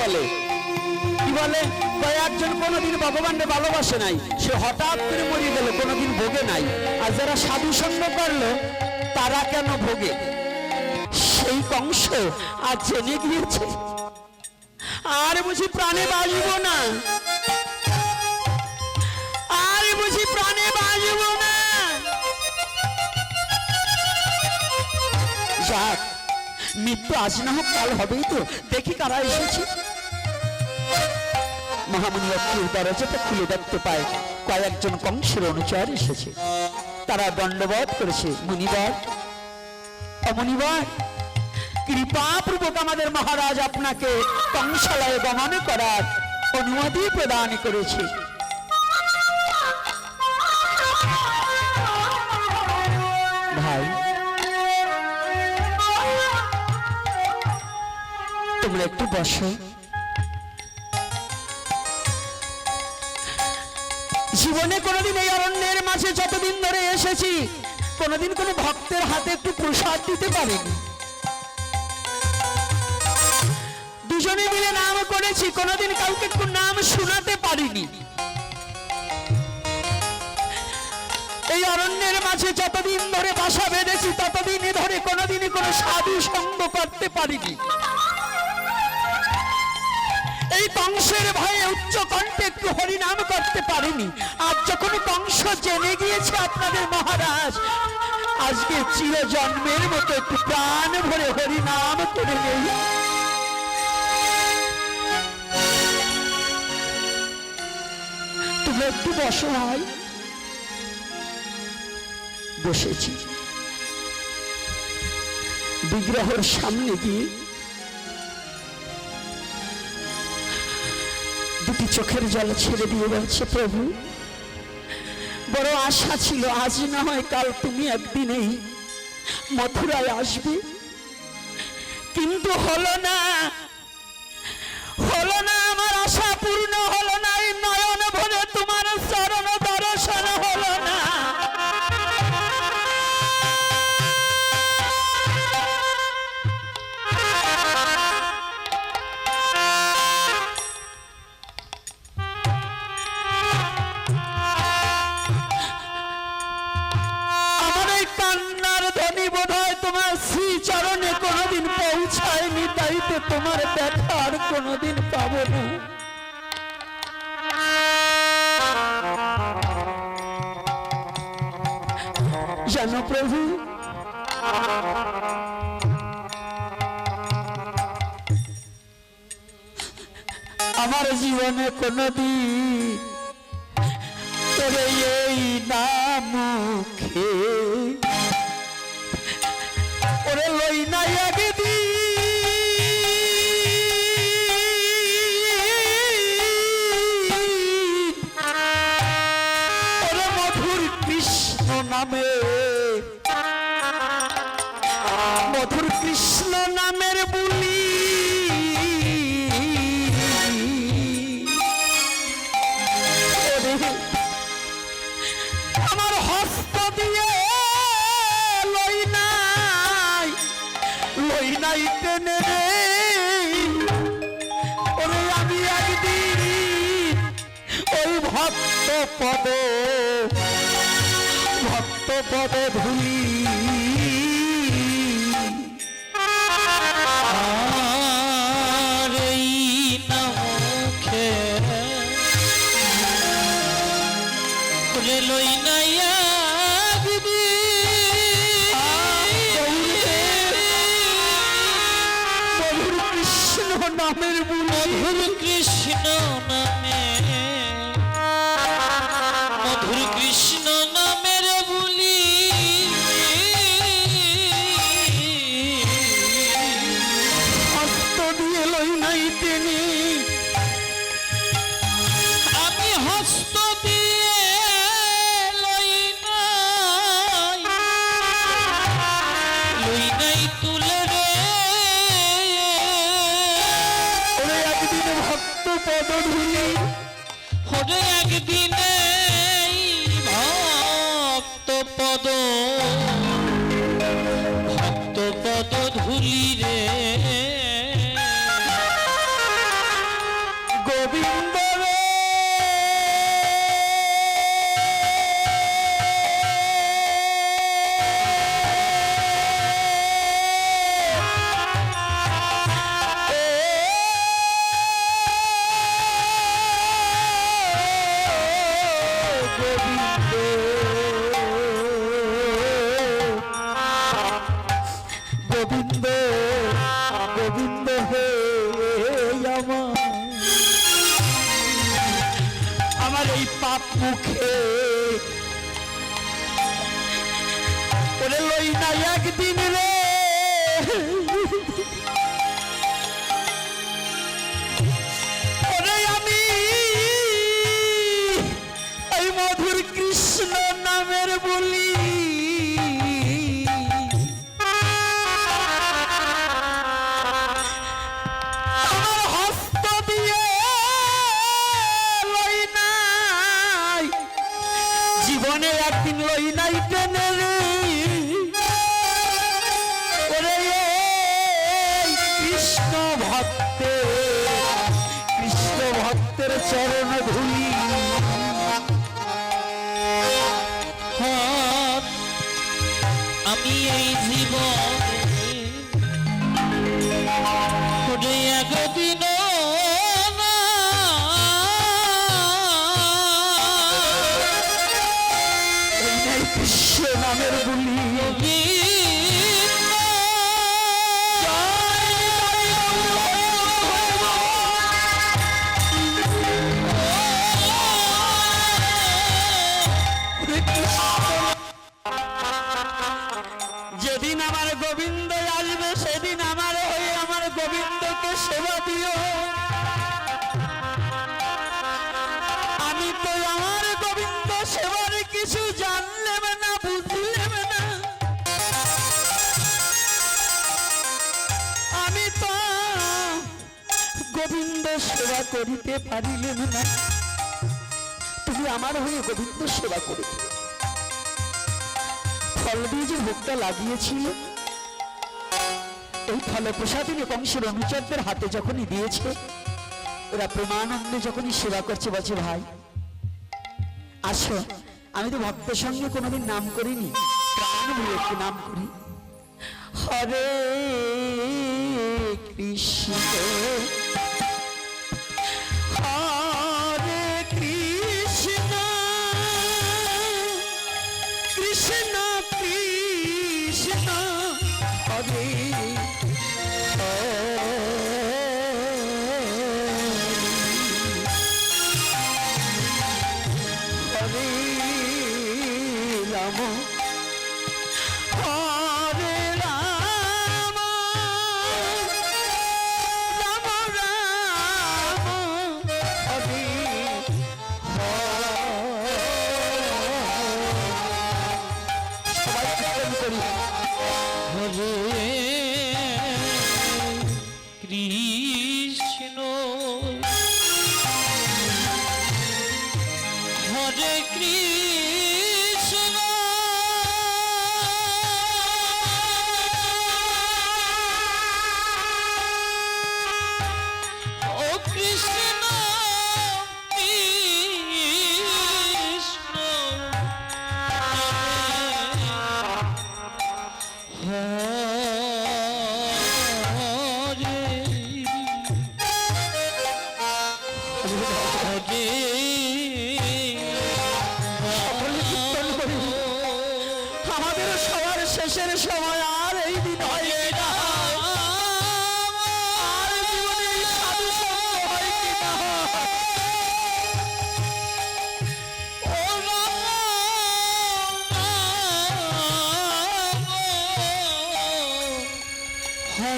বলে? কি বলে? কয়েকজন কোনোদিন ভগবানকে ভালোবাসে নাই, সে হঠাৎ করে মরিয়ে গেল, কোনোদিন ভোগে নাই। আর যারা সাধু সঙ্গ করল তারা কেন ভোগে? সেই কংস আজ জেনে গিয়েছে। আর বুঝি প্রাণে বাঁচব না? আর বুঝি প্রাণে বাঁচব না? যাক মৃত্যু আজ না হোক, কাল হবেই তো। দেখি কারা এসেছে। মহামণি একটু দরজাটা খুলে দেখতে পায়। কয়েকজন কংসের অনুচর এসেছে। তারা করেছে, মুনিবার অমনিবার কৃপাপূর্বক আমাদের মহারাজ আপনাকে কংসালয়ে করার অনুমতি প্রদান করেছে। ভাই, তোমরা একটু বসো। জীবনে কোনোদিন এই অরণ্যের মাঝে যতদিন ধরে এসেছি, কোনোদিন কোনো ভক্তের হাতে একটু প্রসাদ দিতে পারিনি। দুজনে মিলে নাম করেছি, কোনোদিন কাউকে একটু নাম শোনাতে পারিনি। এই অরণ্যের মাঝে যতদিন ধরে বাসা বেঁধেছি, ততদিন ধরে কোনোদিন কোনো সাধু সঙ্গ করতে পারিনি। এই কংসের ভয়ে কণ্ঠে একটু হরিনাম করতে পারিনি। আজ যখন কংস জেনে গিয়েছে আপনাদের মহারাজ, আজকে চির জন্মের মতো একটু প্রাণ ভরে হরিনাম করে নেই। তুমি একটু বসো ভাই। বসেছি। বিগ্রহের সামনে গিয়ে দুটি চোখের জল ছেড়ে দিয়ে বলছে, প্রভু, বড় আশা ছিল আজ না হয় কাল তুমি একদিন এই মথুরায় আসবে। কিন্তু হলো না হলো না এই না মুখে ওরে লই নাই পদ ভক্ত পদ ধুলি লই তুলে রে। ওরে একদিন ভক্ত পদ ধুলি হরে একদিনে গোবিন্দ গোবিন্দ আমার। আমার এই পাপ মুখে। ওরে লই না একদিন রে। আমি এই মধুর কৃষ্ণ নামের বলি কৃষ্ণ ভক্তে কৃষ্ণ ভক্তের চরণ ধুলি। হাত আমি এই জীবনে সেবার কিছু জানলেম না, বুঝলেম না। আমি তো গোবিন্দ সেবা করিতে পারিলেন না। তুমি আমার হয়ে গোবিন্দ সেবা করে দিও। ফল দিয়ে যে ভোগটা লাগিয়েছিল। এই ফল প্রসাদিনী কংসের অনুচরদের হাতে যখনই দিয়েছে, ওরা প্রেমানন্দে যখনই সেবা করছে, বলছে, ভাই আসো। আমি তো ভক্তের সঙ্গে কোনোদিন নাম করিনি। প্রাণ একটু নাম করি। হরে কৃষ্ণ। হরে কৃষ্ণ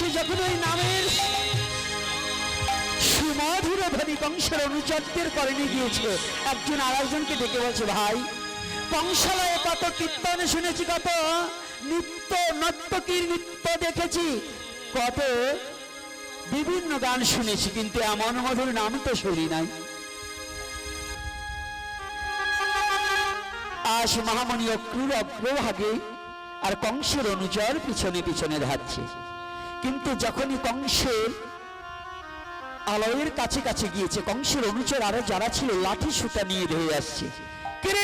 করছে যখন ওই নামের সুমধুর ধ্বনি কংসের অনুচরদের করণে গিয়েছে একজন আর একজনকে ডেকে বলছে, ভাই, কংসালয়ে কত কীর্তন শুনেছি, কত নৃত্য নর্তকীর নৃত্য দেখেছি, কত বিভিন্ন গান শুনেছি, কিন্তু এমন মধুর নাম তো শুনি নাই। আজ মহামণি অক্রুর অগ্রভাগে আর কংসের অনুচর পিছনে পিছনে ধাচ্ছে। কিন্তু যখনই কংসের আলয়ের কাছে কাছে গিয়েছে, কংসের অনুচর আরও যারা ছিল, লাঠি সুতা নিয়ে ধরে আসছে।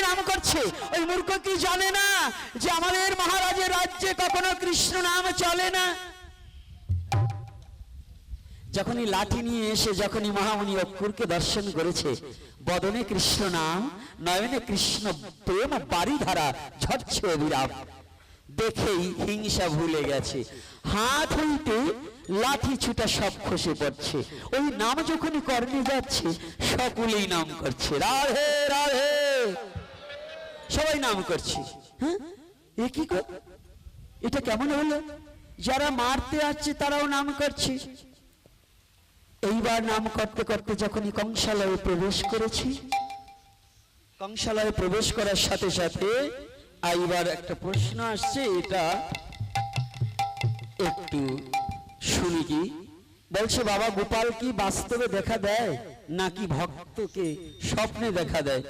নাম করছে? ওই মূর্খ কি জানে না যে আমাদের মহারাজের রাজ্যে কখনো কৃষ্ণ নাম চলে না? যখনই লাঠি নিয়ে এসে যখনই অক্ষুরকে দর্শন করেছে, বদনে কৃষ্ণ নাম, নয়নে কৃষ্ণ প্রেম, বাড়িধারা, ঝরছে অবিরাম দেখেই হিংসা ভুলে গেছে। হাত হইতে লাঠি ছুটা সব খসে পড়ছে। ওই নাম যখনই কর্ণে যাচ্ছে, সকলেই নাম করছে। রাধে রাধে। সবাই নাম করছে। হ্যাঁ? এ কি এটা কেমন হলো? যারা মারতে আসছে, তারাও নাম করছে। এইবার নাম করতে করতে যখনই কংসালয়ে প্রবেশ করেছি, কংসালয়ে প্রবেশ করার সাথে সাথে এইবার একটা প্রশ্ন আসছে, এটা একটু শুনি কি? বলছে, বাবা, গোপাল কি বাস্তবে দেখা দেয়? নাকি ভক্তকে স্বপ্নে দেখা দেয়?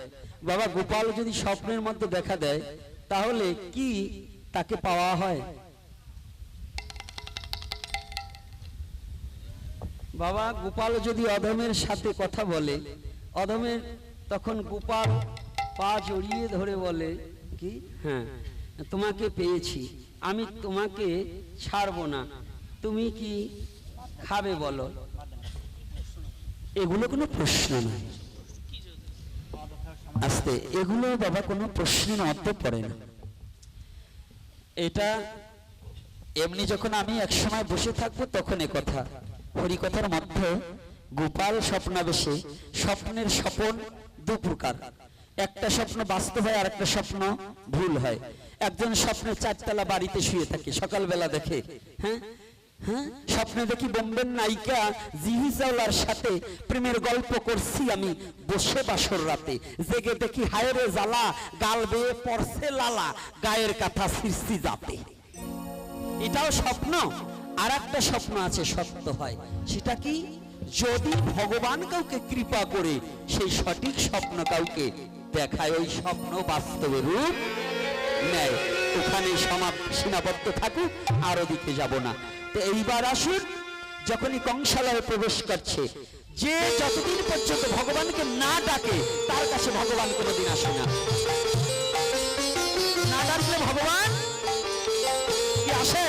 বাবা, গোপাল যদি স্বপ্নের মধ্যে দেখা দেয়, তাহলে কি তাকে পাওয়া হয়? বাবা, গোপাল যদি অধমের সাথে কথা বলে অধমের তখন গোপাল পা জড়িয়ে ধরে বলে, কি? হ্যাঁ তোমাকে পেয়েছি। আমি তোমাকে ছাড়বো না। তুমি কি খাবে বলো? এগুলো কোনো প্রশ্ন নয় আস্তে, এগুলো বাবা কোনো প্রশ্নের মধ্যে পড়ে না। এটা এমনি যখন আমি একসময় বসে থাকব তখন এ কথা। হরিকথার মধ্যে গোপাল স্বপ্নাবেশে স্বপ্নের স্বপন দু প্রকার একটা স্বপ্ন বাস্তব হয় আর একটা স্বপ্ন ভুল হয়। একজন স্বপ্নে চারতলা বাড়িতে শুয়ে থাকে, সকালবেলা দেখে। হ্যাঁ? হ্যাঁ? স্বপ্নে দেখি বোম্বের নায়িকা জিহি চাওলার সাথে প্রেমের গল্প করছি আমি বসে বাসর রাতে। জেগে দেখি হায়রে জ্বালা, গাল বেয়ে পরছে লালা, গায়ের কাথা সৃষ্টি যাতে এটাও স্বপ্ন? আর একটা স্বপ্ন আছে, সত্য হয়। সেটা কি? যদি ভগবান কাউকে কৃপা করে, সেই সঠিক স্বপ্ন কাউকে দেখায়, ওই স্বপ্ন বাস্তবে রূপ নেয়। ওখানে সমাপ সীমাবদ্ধ থাকুক, আর ওদিকে যাব না। তো এইবার আসুন, যখনই কংসালয়ে প্রবেশ করছে, যে যতদিন পর্যন্ত ভগবানকে না ডাকে, তার কাছে ভগবান কোনোদিন আসে না। না ডাকলে ভগবান কি আসে?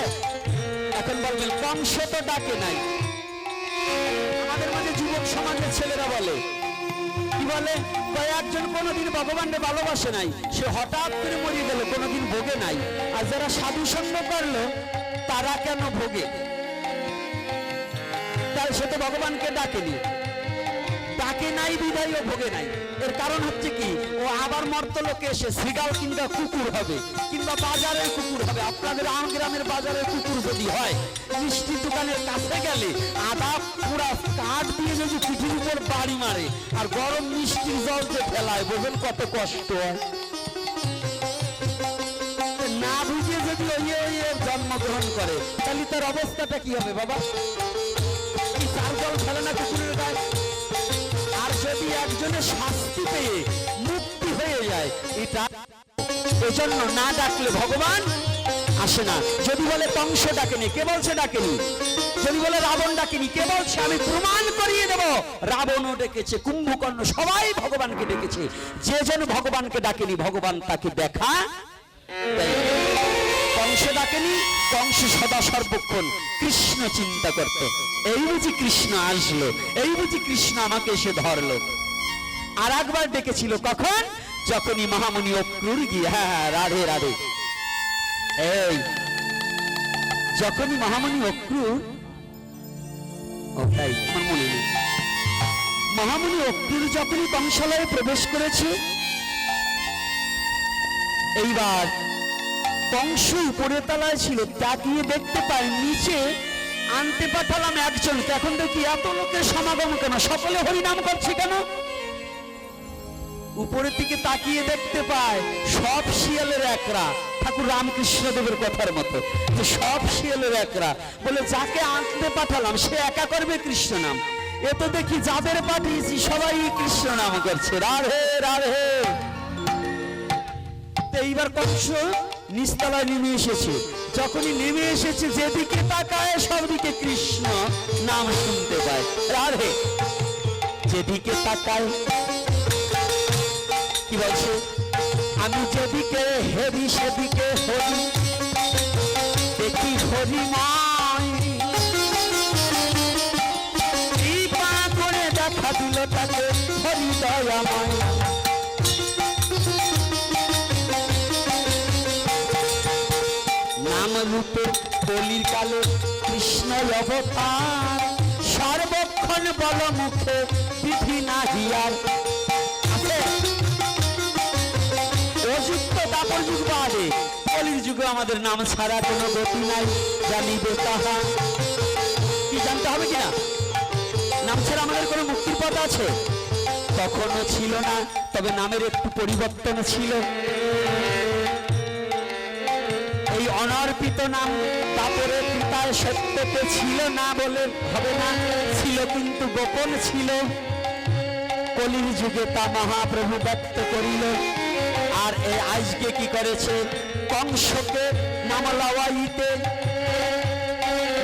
এখন বলবেন, কংস তো ডাকে নাই। আমাদের মাঝে যুবক সমাজের ছেলেরা বলে বলে কয়েকজন কোনোদিন ভগবানকে ভালোবাসে নাই। সে হঠাৎ করে মরে গেলে, কোনোদিন ভোগে নাই। আর যারা সাধু সঙ্গ করল, তারা কেন ভোগে? তাই সে তো ভগবানকে ডাকেনি। ডাকে নাই বিদায় ও ভোগে নাই। এর কারণ হচ্ছে কি, ও আবার মর্তলোকে এসে শ্রীগাল কিংবা কুকুর হবে, কিংবা বাজারের কুকুর হবে। আপনাদের আম গ্রামের বাজারের কুকুর যদি হয়, মিষ্টি দোকানের কাছে গেলে আদা পুরা কাঠ দিয়ে যদি পিঠির উপর বাড়ি মারে, আর গরম মিষ্টির জল যে ফেলায়, বোঝেন কত কষ্ট হয়। না বুঝে যদি ওই ওই জন্মগ্রহণ করে, তাহলে তার অবস্থাটা কি হবে বাবা? কি চার জল ফেলে না কুকুরের একজনের শাস্তি পেয়ে মুক্তি হয়ে যায়। এটা এজন্য না ডাকলে ভগবান আসে না। যদি বলে কংস ডাকেনি, কে বলছে ডাকেনি? যদি বলে রাবণ ডাকেনি, কে বলছে? আমি প্রমাণ করিয়ে দেব। রাবণও ডেকেছে, কুম্ভকর্ণ সবাই ভগবানকে ডেকেছে। যে যেন ভগবানকে ডাকেনি, ভগবান তাকে দেখা। কংস ডাকেনি কংস সদা সর্বক্ষণ কৃষ্ণ চিন্তা করত। এই বুঝি কৃষ্ণ আসলো, এই বুঝি কৃষ্ণ আমাকে এসে ধরলো। আর একবার ডেকেছিল কখন? যখনই মহামুনি অক্রুর গিয়ে হ্যাঁ হ্যাঁ রাধে রাধে। এই, যখনই মহামুনি অক্রুর ও মহামুনি অক্রুর যখনই কংসালয়ে প্রবেশ করেছে, এইবার কংস উপরে তলায় ছিল তাকিয়ে দেখতে পায় নিচে আনতে পাঠালাম একজনকে। এখন দেখি এত লোকের সমাগম কেন? সকলে হরিনাম করছে কেন? উপরের দিকে তাকিয়ে দেখতে পায় সব শিয়ালের একরা। ঠাকুর রামকৃষ্ণ দেবের কথার মতো যে সব শিয়ালের একরা। বলে, যাকে আনতে পাঠালাম, সে একা করবে কৃষ্ণ নাম। এ তো দেখি যাদের পাঠিয়েছি, সবাই কৃষ্ণ নাম করছে। রাধে রাধে। এইবার কংস নিস্তলায় নেমে এসেছে। যখনই নেমে এসেছে, যেদিকে তাকায়, সবদিকে কৃষ্ণ নাম শুনতে পায়। রাধে, যেদিকে তাকায় কি বলছে? আমি যেদিকে হেরি সেদিকে হরি, দেখি হরিময় কৃপা করে দেখা দিল তাকে হরি দয়াময়। নাম রূপে কলির কালে কৃষ্ণ অবতার, সর্বক্ষণ বল মুখে বিধি না দাপর যুগ বাদে কলির যুগে আমাদের নাম ছাড়া কোনো গতি নাই, জানিবে তাহা। কি জানতে হবে কিনা? নাম ছাড়া আমাদের কোনো মুক্তির পথ আছে? তখনও ছিল না, তবে নামের একটু পরিবর্তন ছিল। এই অনর্পিত নাম তারপরে পিতার সত্যতে ছিল না বলে হবে না, ছিল কিন্তু গোপন ছিল। কলির যুগে তা মহাপ্রভু ব্যক্ত করিল। আর এ আজকে কি করেছে? কংসকে নামলাওয়াইতে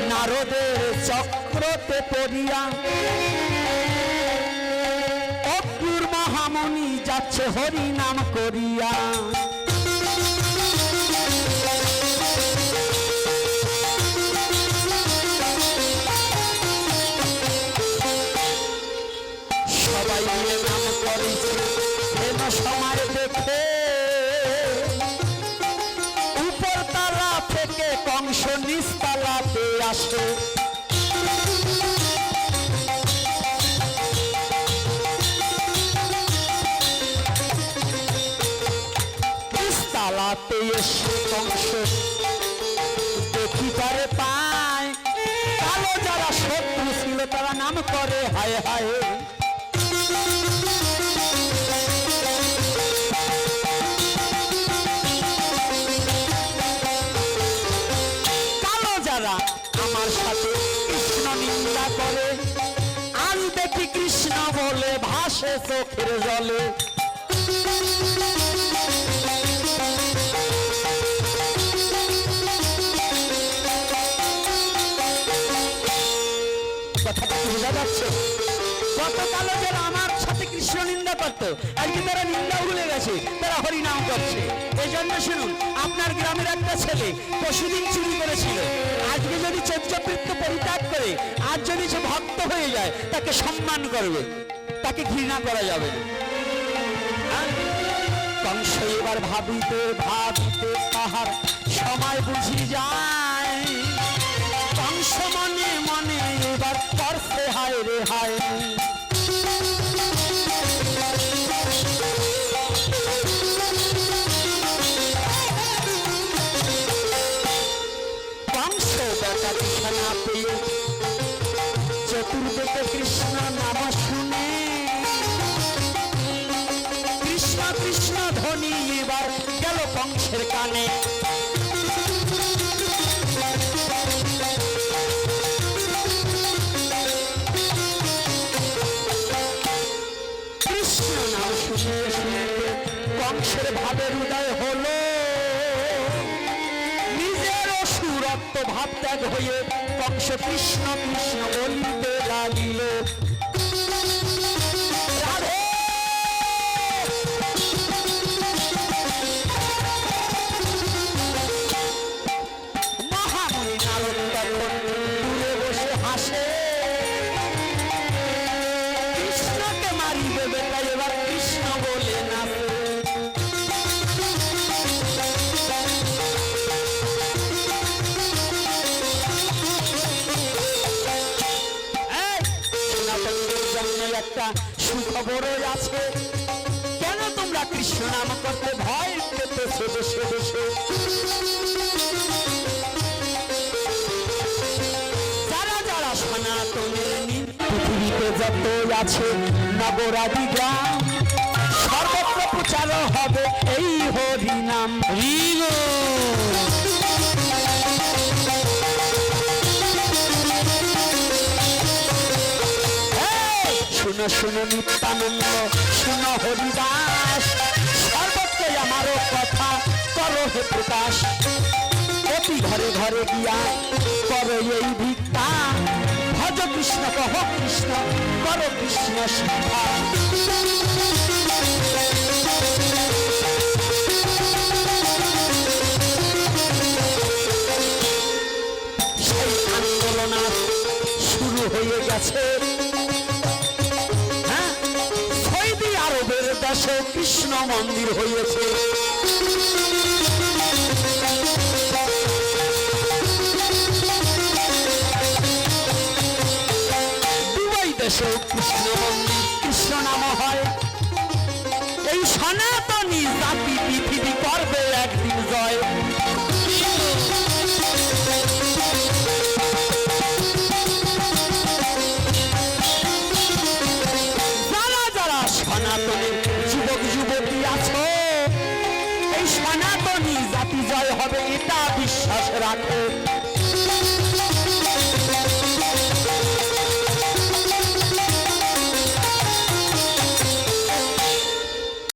নারদের চক্রতে পড়িয়া অক্রুর মহামণি যাচ্ছে হরি নাম করিয়া। আসে। যারা আমার সাথে কৃষ্ণ নিন্দা করে। আজ দেখি কৃষ্ণ বলে, ভাসে চোখের জলে। কথাটা বোঝা যাচ্ছে? সাথে করতো আজকে তারা নিন্দা ভুলে গেছে, তারা হরিনাম করছে। এই জন্য শুনুন, আপনার গ্রামের একটা ছেলে পশুদিন চুরি করেছিল। আজকে যদি চর্যাবৃত্ত পরিত্যাগ করে আজ যদি সে ভক্ত হয়ে যায়, তাকে সম্মান করবে। তাকে ঘৃণা করা যাবে? কংস এবার ভাবিতে ভাবিতে তাহার সময় বুঝি যায়। কংস মনে মনে এবার করছে হায় রে হায়। হয়ে কংস কৃষ্ণ কৃষ্ণ বলিতে আছে নগরাদি গ্রাম। সর্বত্র প্রচার হবে এই হরি নাম হরিগো শুনো শুনো নিত্যানন্দ শুনো হরিদাস। সর্বত্র আমারও কথা করো হে প্রকাশ। অতি ঘরে ঘরে গিয়া করো এই ভিক্ষা। কৃষ্ণ, কহ কৃষ্ণ, করো কৃষ্ণ শিক্ষা আন্দোলন শুরু হয়ে গেছে। হ্যাঁ? সৌদি আরবের দেশে কৃষ্ণ মন্দির হয়েছে। দেশে কৃষ্ণ মন্দির কৃষ্ণ নাম হয়। এই সনাতনী জাতি পৃথিবী